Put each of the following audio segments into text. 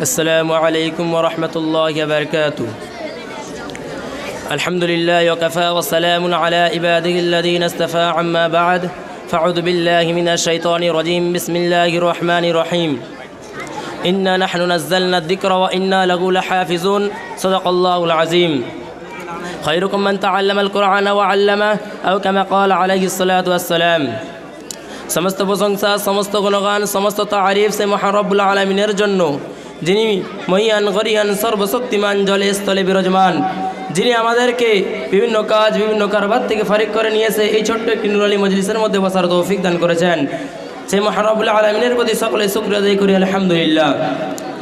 السلام عليكم ورحمة الله وبركاته الحمد لله وكفى وسلام على عباده الذين استفى عما بعد فاعوذ بالله من الشيطان الرجيم بسم الله الرحمن الرحيم إنا نحن نزلنا الذكر وإنا له لحافظون صدق الله العظيم خيركم من تعلم القرآن وعلمه أو كما قال عليه الصلاة والسلام সমস্ত প্রশংসা সমস্ত গুণগান সমস্ত তারিফ সে মহারব্বুল আলমিনের জন্য যিনি মহিয়ান, গরিয়ান, সর্বশক্তিমান, জলে, স্থলে বিরাজমান, যিনি আমাদেরকে বিভিন্ন কাজ, বিভিন্ন কারবার থেকে ফারিক করে নিয়েছে, এই ছোট্ট একটি নুরালি মজলিসের মধ্যে বসার তৌফিক দান করেছেন। সেই মহারব্বুল আলমিনের প্রতি সকলে শুক্র আদায় করি, আলহামদুলিল্লাহ।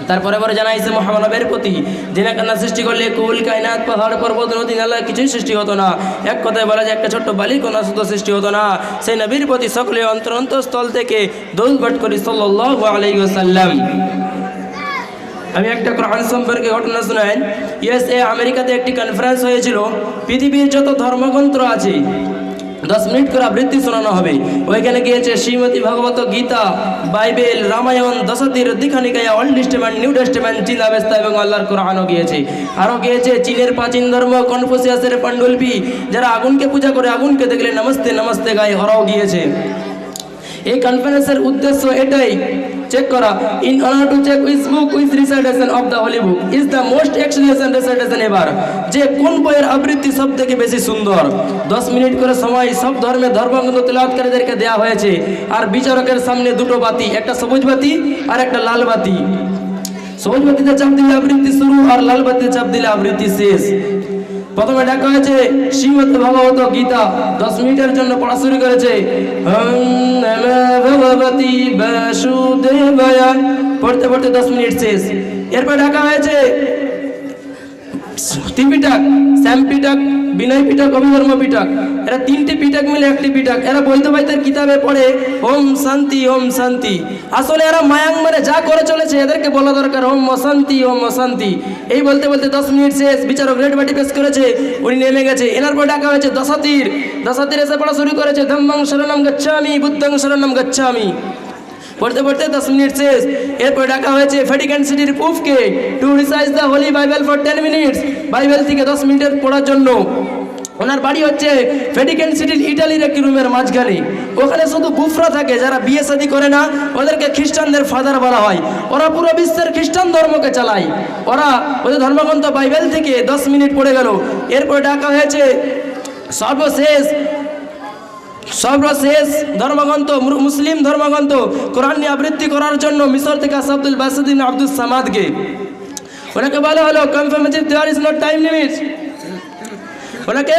তারপরে পরে জানাইছে, মহামানবের প্রতি যিনি কান্না সৃষ্টি করলে কুল, কায়নাত, পাহাড়, পর্বত, নদী, নালা, কিছুই সৃষ্টি হতো না। এক কথায় বলা যায়, একটা ছোট্ট বালির কোনো শুধু সৃষ্টি হতো না। সেই নবীর প্রতি সকলে অন্তর অন্তঃস্থল থেকে দৌলবাট করি সাল্লাহ আলাইসাল্লাম আমি একটা কোরআন সম্পর্কে ঘটনা শোনাই। ইউএসএ আমেরিকাতে একটি কনফারেন্স হয়েছিল। পৃথিবীর যত ধর্মগ্রন্থ আছে, দশ মিনিট করে আবৃত্তি শোনানো হবে। ওইখানে গিয়েছে Shrimati Bhagavad Gita, Bible, Ramayana, দশাতির Dighanikaya old testament new testament চীন আবেস্তা এবং আল্লাহর কোরআনও গিয়েছে। আরও গিয়েছে চীনের প্রাচীন ধর্ম, কনফুসিয়াসের পাণ্ডুলপি। যারা আগুনকে পূজা করে, আগুনকে দেখলে নমস্তে নমস্তে গায়ে হরাও গিয়েছে। এই কনফারেন্সের উদ্দেশ্য এটাই। চেক করা। In order to check which book which recitation of the holy book is the most excellent recitation এবার যে কোন বইয়ের আবৃত্তি সব থেকে বেশি সুন্দর? দশ মিনিট করে সময় সব ধর্মের ধর্মগ্রন্থ তেলাওয়াতকারীদেরকে দেওয়া হয়েছে। আর বিচারকের সামনে দুটো বাতি, একটা সবুজ বাতি আর একটা লাল বাতি। সবুজ বাতিতে চাপ দিলে আবৃত্তি শুরু আর লাল বাতিতে চাপ দিলে আবৃত্তি শেষ। প্রথমে ডাকা হয়েছে, শ্রীমদ ভগবত গীতা দশ মিনিটের জন্য পড়া শুরু করেছে। পড়তে পড়তে দশ মিনিট শেষ। এরপর ডাকা হয়েছে ত্রিপিটক শ্যাম পিটক বিনয় পিটক অভিধর্ম পিটক এরা তিনটি পিটক মিলে একটি পিটক এরা বৈধ কিতাবে পড়ে ওম শান্তি ওম শান্তি। আসলে এরা মায়াং মারে যা করে চলেছে, এদেরকে বলা দরকার ওম অশান্তি ওম অশান্তি। এই বলতে বলতে দশ মিনিট শেষ, বিচারক রেড বাটি পেশ করেছে, উনি নেমে গেছে। এনার পর ডাকা হয়েছে দশাতির। দশাতির এসে পড়া শুরু করেছে, ধম্মং শরণম গচ্ছামি, বুদ্ধং শরণম গচ্ছামি। পড়তে পড়তে দশ মিনিট শেষ। এরপর ডাকা হয়েছে ভ্যাটিকান সিটির প্রুফকে to recite the holy Bible for ten minutes Bible থেকে দশ মিনিটের পড়ার জন্য। ওনার বাড়ি হচ্ছে ভ্যাটিকান সিটির ইটালির একটি রুমের মাঝখানে। ওখানে শুধু বুফরা থাকে, যারা বিয়ে শাদি করে না, ওদেরকে খ্রিস্টানদের ফাদার বলা হয়। ওরা পুরো বিশ্বের খ্রিস্টান ধর্মকে চালায়। ওরা ওদের ধর্মগ্রন্থ বাইবেল থেকে দশ মিনিট পড়ে গেল। এরপর ডাকা হয়েছে সর্বশেষ সর্বশেষ ধর্মগ্রন্থ মুসলিম ধর্মগ্রন্থ কোরআন নিয়ে আবৃত্তি করার জন্য মিশর থেকে আসা আব্দুল বাসুদ্দিন আব্দুল সামাদকে। ওনাকে বলা হলো confirmative is not time limit ওনাকে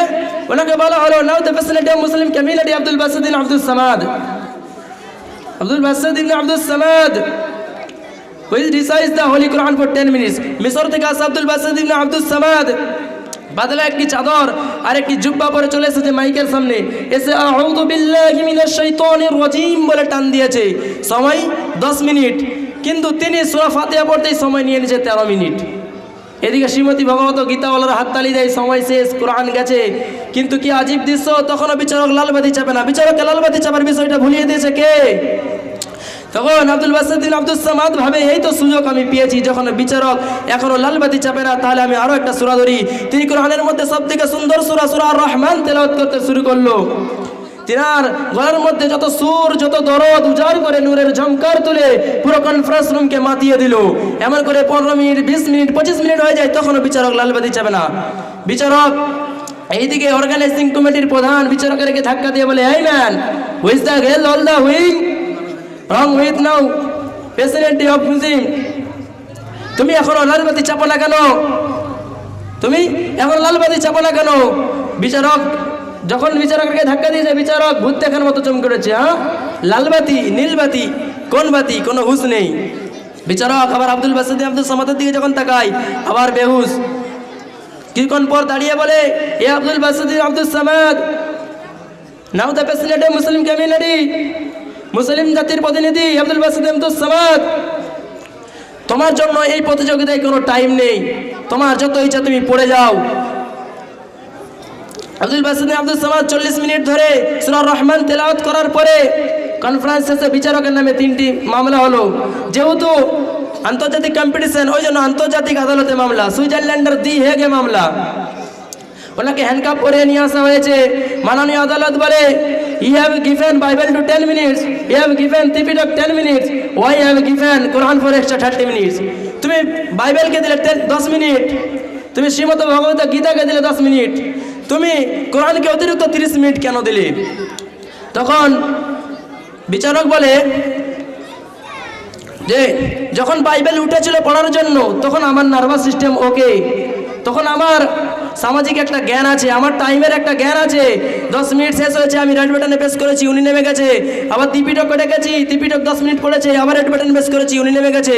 ওনাকে বলা হলো now the facility of Muslim community Abdul Basuddin Abdul Samad. Abdul Basuddin Abdul Samad who is recite the holy Quran for ten minutes মিশর থেকে আসা আব্দুল বাসুদ্দিন আব্দুল সামাদ বাদলা একটি চাদর আর একটি জুব্বা পরে চলে এসেছে মাইকের সামনে। এসে রাজিম বলে টান দিয়েছে। সময় 10 মিনিট। কিন্তু তিনি সূরা ফাতিহা পড়তেই সময় নিয়ে নিয়েছে 13 মিনিট। এদিকে শ্রীমতী ভগবত গীতাওয়ালার হাততালি দেয়, সময় শেষ, কোরআন গেছে। কিন্তু কি আজীব দৃশ্য? তখনও বিচারক লালবাতি চাপে না। বিচারককে লালবাতি চাপার বিষয়টা ভুলিয়ে দিয়েছে কে? তখন আব্দুল বাসুদ্দিন আব্দুল সামাদ ভাবে, এই তো সুযোগ আমি পেয়েছি, যখন বিচারক এখনও লালবাতি চাপে না, তাহলে আমি আরও একটা সুরা ধরি। তিনি কোরআনের মধ্যে সব থেকে সুন্দর সুরা সুরা রহমান তেলাওয়াত করতে শুরু করল। তিনার গলার মধ্যে যত সুর, যত দরদ উজাড় করে নূরের ঝমকার তুলে পুরো কনফারেন্স রুমকে মাতিয়ে দিল। এমন করে পনেরো মিনিট, বিশ মিনিট, পঁচিশ মিনিট হয়ে যায়, তখনও বিচারক লালবাতি চাবে না। বিচারক এইদিকে অর্গানাইজিং কমিটির প্রধান বিচারকের ধাক্কা দিয়ে বলে, এই ম্যান হুইজ দ্য গেল all the হুইং wrong with now president of Muslim তুমি এখনও লালবাতি চাপো না কেন? তুমি এখন লালবাতি চাপো না কেন? বিচারক, যখন বিচারককে ধাক্কা দিয়েছে, বিচারক ভূত দেখার মতো চমকে উঠেছে হ্যাঁ? লালবাতি, নীলবাতি কোন বাতি কোনো হুশ নেই। বিচারক আবার আব্দুল বাসুদ্দিন আব্দুল সামাদের দিকে যখন তাকায়, আবার বেহুশ। কিছুক্ষণ পর দাঁড়িয়ে বলে, এ Abdul Basuddin Abdul Samad now the president Muslim community Muslim জাতির প্রতিনিধি আব্দুল বাসিদ সামাদ, তোমার জন্য এই প্রতিযোগিতায় কোনো টাইম নেই। তোমার যত ইচ্ছা তুমি পড়ে যাও। আব্দুল বাসিদ আব্দুল সামাদ, চল্লিশ মিনিট ধরে সুরা রহমান তেলাওয়াত করার পরে কনফারেন্স শেষে বিচারকের নামে তিনটি মামলা হলো। যেহেতু আন্তর্জাতিক কম্পিটিশন ওই জন্য আন্তর্জাতিক আদালতে মামলা, সুইজারল্যান্ডের দি হেগে মামলা। ওনাকে হ্যান্ডকাপ করে নিয়ে আসা হয়েছে। মাননীয় আদালত বলে I have given Bible to ten minutes I have given Tripitaka ten minutes why have given Quran for extra thirty minutes তুমি বাইবেলকে দিলে দশ মিনিট তুমি শ্রীমদ ভগবত গীতাকে দিলে দশ মিনিট তুমি কোরআনকে অতিরিক্ত তিরিশ মিনিট কেন দিলে? তখন বিচারক বলে যে, যখন বাইবেল উঠেছিল পড়ার জন্য, তখন আমার নার্ভাস সিস্টেম ওকে তখন আমার সামাজিক একটা জ্ঞান আছে, আমার টাইমের একটা জ্ঞান আছে। দশ মিনিট শেষ হয়েছে, আমি রেড বাটনে প্রেস করেছি, উনি নেমে গেছে। আবার তিপিটক ডেকেছি তিপিটক দশ মিনিট পড়েছে, আবার রেড বাটন প্রেস করেছি, উনি নেমে গেছে।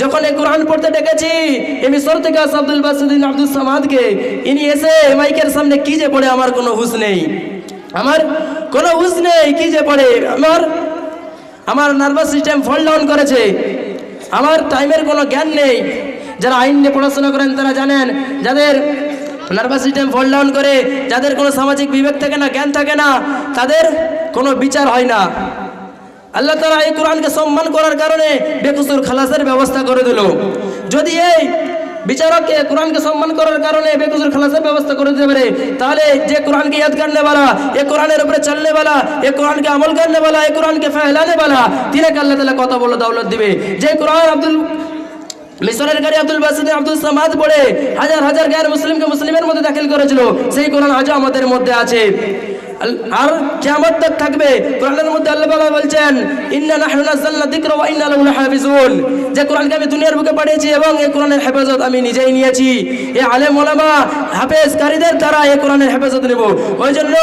যখন এই কোরআন পড়তে ডেকেছি, এমনি সর থেকে আসে আব্দুল বাসুদ্দিন আব্দুল সামাদকে। ইনি এসে মাইকের সামনে কি যে পড়ে, আমার কোনো হুশ নেই। আমার কোনো হুশ নেই কি যে পড়ে। আমার আমার নার্ভাস সিস্টেম ফল ডাউন করেছে। আমার টাইমের কোনো জ্ঞান নেই। যারা আইন নিয়ে পড়াশোনা করেন তারা জানেন, যাদের নার্ভাস সিস্টেম ফল ডাউন করে, যাদের কোনো সামাজিক বিবেক থাকে না, জ্ঞান থাকে না, তাদের কোনো বিচার হয় না। আল্লাহ তালা এই কোরআনকে সম্মান করার কারণে বেকুসুর খালাসের ব্যবস্থা করে দিল। যদি এই বিচারককে কোরআনকে সম্মান করার কারণে বেকুসুর খালাসের ব্যবস্থা করে দিতে পারে, তাহলে যে কোরআনকে ইয়াদ করনে বলা, এ কোরআনের উপরে চলনে वाला এ কোরআনকে আমল করনে বলা, এ কোরআনকে ফেলানে বলা, তিনাকে আল্লাহ কথা বলে দৌলত দিবে। যে কোরআন আব্দুল মিশরের গাড়ি আব্দুল বাসিদ, আব্দুল সামাদ পড়ে হাজার হাজার গায়ের মুসলিমকে মুসলিমের মধ্যে দাখিল করেছিল। সেই কোরআন আজও আমাদের মধ্যে আছে। আর কিয়ামত তক থাকবে, কোরআনের মধ্যে আল্লাহ তাআলা বলছেন, ইন্না নাহনু নাযালনা যিকরা ওয়া ইন্না লাহু লাহাফিজুন যে কোরআনকে আমি দুনিয়ার বুকে পাঠিয়েছি এবং এই কোরআনের হেফাজত আমি নিজেই নিয়েছি। এই আলেম ওলামা হাফেজ কারীদের দ্বারা এই কোরআনের হেফাজত নেব। ওই জন্য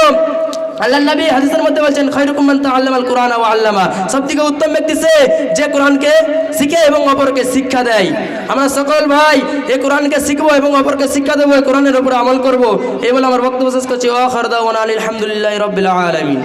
আল্লাহ নবী হাদিসের মধ্যে বলছেন খৈরুকুম মান তাআল্লামাল কুরআন ওয়া আল্লামা। সবথেকে উত্তম ব্যক্তি সে যে কোরআনকে শিখে এবং অপরকে শিক্ষা দেয়। আমরা সকল ভাই এই কোরআনকে শিখব এবং অপরকে শিক্ষা দেবো, এই কোরআনের উপর আমল করব। এই বলে আমার বক্তব্য শেষ করছি। ওয়া খারদা ওয়া আলহামদুলিল্লাহি রাব্বিল আলামিন।